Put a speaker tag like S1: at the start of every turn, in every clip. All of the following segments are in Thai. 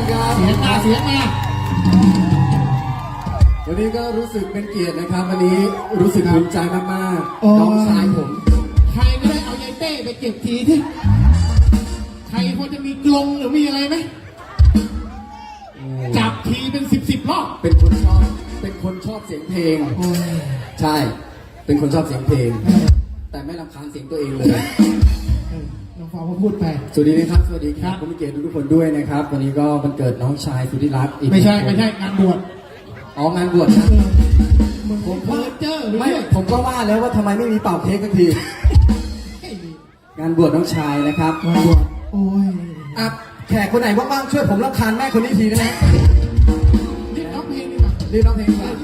S1: คุณครับ
S2: เสียงมาเสียงมา
S1: วันนี้ก็รู้สึกเป็นเกียรตินะครับ วันนี้รู้สึกภูมิใจมาก
S2: โอ้
S1: ๆน้องชายผม
S2: ใครก็ได้เอายายเต้ไปเก็บทีที่ใครพอจะมีกลงหรือมีอะไรไหมจับทีเป็นสิบสิบรอบ
S1: เป็นคนชอบเป็นคนชอบเสียงเพลง
S2: โอ้ย
S1: ใช่ เป็นคนชอบเสียงเพลง แต่ไม่รำคาญเสียงตัวเองเลย
S2: พูดไป
S1: สวัสดีนะครับ สวัสดีครั
S2: ครับบ
S1: ผมมีเกียรติทุกๆคนด้วยนะครับ วันนี้ก็วันเกิดน้องชายสุธิรัตน์อีก
S2: ไม่ใช่
S1: คน
S2: ไม่ใช่งานบวช
S1: อ๋องานบวชนะ
S2: เออมึงผมเพอเจอหรือ
S1: ไม่
S2: ไม่
S1: ผมก็ว่าแล้วว่าทำไมไม่มีเป่าเค้กสักที งานบวชน้องชายนะครับ
S2: งานบวชโอ้ย
S1: อะแขกคนไหนว่างๆช่วยผมรำคาญแม่คนนี้ทีได้ไหม
S2: นี่ร้องเพลงดีกว่า
S1: รีบร้องเพลงก่อน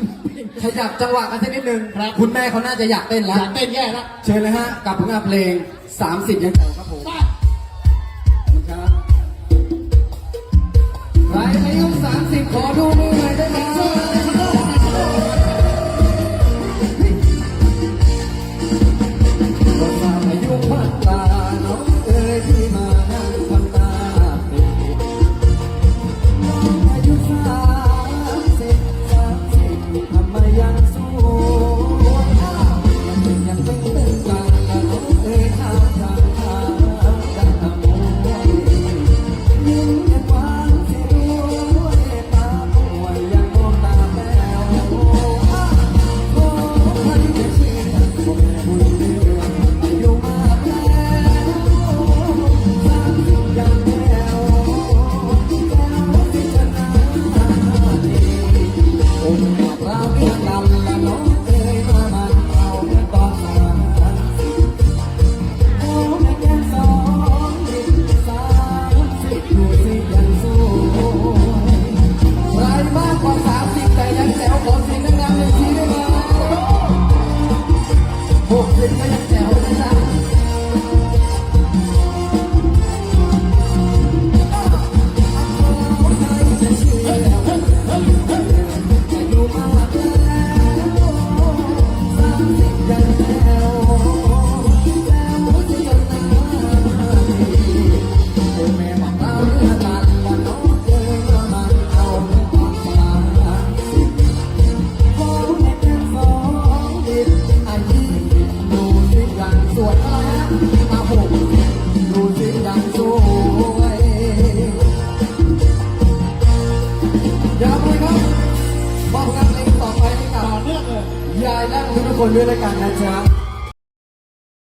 S1: ขยับจังหวะกันสักนิดนึง
S2: ครับ
S1: คุณแม่เขาน่าจะอยากเต้น
S2: อ
S1: แล้ว
S2: ยากเต้นแย่แล้ว
S1: เชิญเลยฮะกับผลงานเพลง 30 ยังแถวครับผม ใครอายุ30ขอดูมือหน่อยได้ไห หก ให้กับต่งเลย
S2: ยา
S1: ยและทุกคนด้วยแล้วกันนะจ๊ะ